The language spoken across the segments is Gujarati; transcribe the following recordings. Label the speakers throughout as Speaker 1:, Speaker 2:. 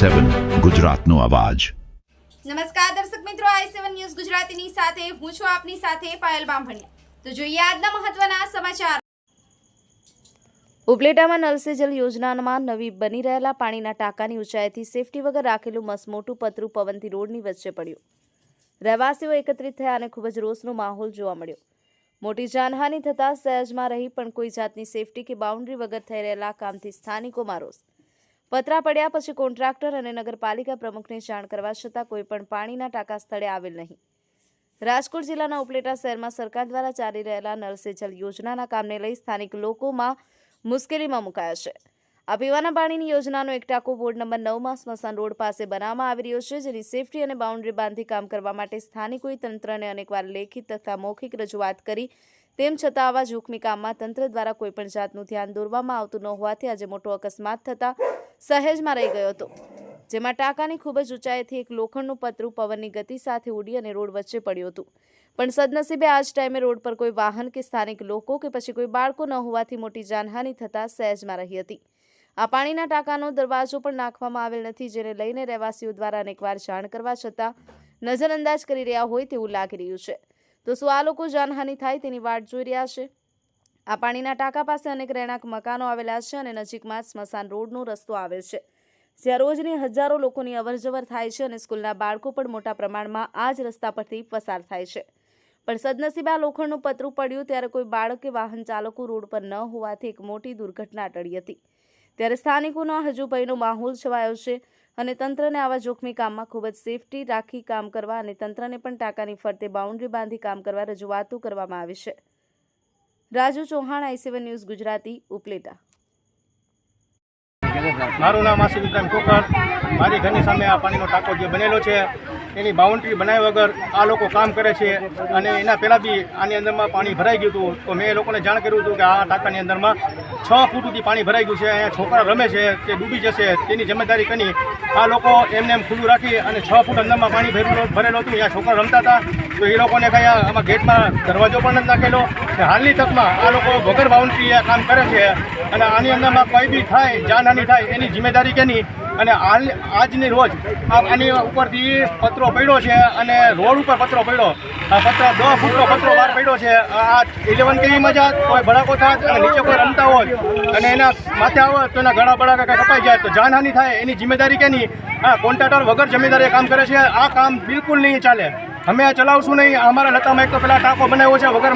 Speaker 1: સેવન ગુજરાતનો અવાજ.
Speaker 2: નમસ્કાર દર્શક મિત્રો આઈ સેવન ન્યૂઝ ગુજરાતીની સાથે હું છું આપની સાથે પાયલ બામભણિયા. તો જોઈએ આજના મહત્વના સમાચાર.
Speaker 3: ઉપલેટામાં નલસે જલ યોજનામાં નવી બની રહેલા પાણીના ટાંકાની ઊંચાઈથી સેફટી વગર રાખેલું મસમોટું પતરું પવનથી રોડની વચ્ચે પડ્યું. રહેવાસીઓ એકત્રિત થયા અને ખૂબ જ રોષનો માહોલ જોવા મળ્યો. મોટી જાનહાનિ થતાં સહેજમાં રહી પણ કોઈ જાતની સેફટી કે બાઉન્ડ્રી વગર થઈ રહેલા કામથી સ્થાનિકોમાં રોષ. પતરા પડ્યા પછી કોન્ટ્રાક્ટર અને નગરપાલિકા પ્રમુખને જાણ કરવા છતાં કોઈ પણ પાણીના ટાંકા સ્થળે આવેલ નહીં. રાજકોટ જિલ્લાના ઉપલેટા શહેરમાં સરકાર દ્વારા ચાલી રહેલા નળ સે યોજનાના કામને લઈ સ્થાનિક લોકોમાં મુશ્કેલીમાં મુકાયા છે. આ પીવાના પાણીની યોજનાનો એક ટાંકો વોર્ડ નંબર નવમાં સ્મશાન રોડ પાસે બનાવવામાં આવી રહ્યો છે, જેની સેફટી અને બાઉન્ડ્રી બાંધી કામ કરવા માટે સ્થાનિકોએ તંત્રને અનેકવાર લેખિત તથા મૌખિક રજૂઆત કરી. તેમ છતાં આવા જોખમી કામમાં તંત્ર દ્વારા કોઈપણ જાતનું ધ્યાન દોરવામાં આવતું ન હોવાથી આજે મોટો અકસ્માત થતાં સહેજમાં રહી ગયો હતો. જેમાં ટાંકાની ખૂબ જ ઊંચાઈથી એક લોખંડનું પતરું પવનની ગતિ સાથે ઉડી અને રોડ વચ્ચે પડ્યું હતું. પણ સદનસીબે આ જ ટાઈમે રોડ પર કોઈ વાહન કે સ્થાનિક લોકો કે પછી કોઈ બાળકો ન હોવાથી મોટી જાનહાનિ થતાં સહેજમાં રહી હતી. આ પાણીના ટાંકાનો દરવાજો પણ નાખવામાં આવેલ નથી, જેને લઈને રહેવાસીઓ દ્વારા અનેકવાર જાણ કરવા છતાં નજરઅંદાજ કરી રહ્યા હોય તેવું લાગી રહ્યું છે. તો શું આ લોકો જાનહાનિ થાય તેની વાટ જોઈ રહ્યા છે? આ પાણીના ટાંકા પાસે અનેક રહેણાંક મકાનો આવેલા છે અને નજીકમાં સ્મશાન રોડનો રસ્તો આવે છે. જ્યાં રોજની હજારો લોકોની અવરજવર થાય છે અને સ્કૂલના બાળકો પણ મોટા પ્રમાણમાં આ જ રસ્તા પરથી પસાર થાય છે. પણ સદનસીબે આ લોખંડનું પતરું પડ્યું ત્યારે કોઈ બાળક કે વાહન ચાલકો રોડ પર ન હોવાથી એક મોટી દુર્ઘટના ટળી હતી. ત્યારે સ્થાનિકોનો હજુ ભયનો માહોલ છવાયો છે અને તંત્રને આવા જોખમી કામમાં ખૂબ જ સેફટી રાખી કામ કરવા અને તંત્રને પણ ટાંકાની ફરતે બાઉન્ડ્રી બાંધી કામ કરવા રજૂઆતો કરવામાં આવી છે. Raju Chauhan, I seven news Gujarati, Upleta.
Speaker 4: મારું નામ આસિફ ઇબ્રાહિમ કોકર. મારી ઘરની સામે આ પાણીનો ટાંકો જે બનેલો છે એની બાઉન્ડ્રી બનાવ્યા વગર આ લોકો કામ કરે છે. અને એના પહેલાં બી આની અંદરમાં પાણી ભરાઈ ગયું હતું. તો મેં એ લોકોને જાણ કર્યું હતું કે આ ટાંકાની અંદરમાં છ ફૂટ સુધી પાણી ભરાઈ ગયું છે. અહીંયા છોકરા રમે છે, તે ડૂબી જશે, તેની જવાબદારી કરી આ લોકો એમને એમ ખુલ્લું રાખી અને છ ફૂટ અંદરમાં પાણી ભરેલું ભરેલું હતું. અહીંયા છોકરા રમતા હતા. તો એ લોકોને કંઈ આમાં ગેટમાં દરવાજો પણ નથી નાખેલો. હાલની તકમાં આ લોકો વગર બાઉન્ડ્રી આ કામ કરે છે. અને આની અંદરમાં કંઈ બી થાય જાનહાની થાય, એની જિમ્મેદારી કેની? અને આજની રોજ આની ઉપરથી પત્રો પડ્યો છે અને રોડ ઉપર પત્રો પડ્યો. પતરો દસ ફૂટનો પત્રો બહાર પડ્યો છે. આ ઇલેવન કેવીમાં જાત કોઈ ભડાકો થાત અને નીચે કોઈ રમતા હોય અને એના માથે આવે તો એના ગળા ભડાકા કપાઈ જાય તો જાનહાની થાય. એની જિમ્મેદારી કેની? હા કોન્ટ્રાક્ટર વગર જમીનદારી કામ કરે છે. આ કામ બિલકુલ નહીં ચાલે. અમે આ ચલાવશું નહીં. અમારા લતામાં એક તો પેલા ટાંકો બનાવ્યો છે, વગર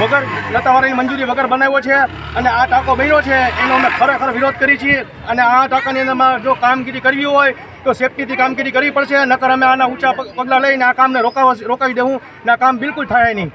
Speaker 4: વગર લતાવાળાની મંજૂરી વગર બનાવ્યો છે અને આ ટાંકો બન્યો છે. એનો અમે ખરેખર વિરોધ કરી છીએ અને આ ટાંકાની અંદરમાં જો કામગીરી કરવી હોય તો સેફટીથી કામગીરી કરવી પડશે, નકર અમે આના ઊંચા પગ- પગલાં લઈને આ કામને રોકાવા રોકાવી દેવું ને આ કામ બિલકુલ થાય નહીં.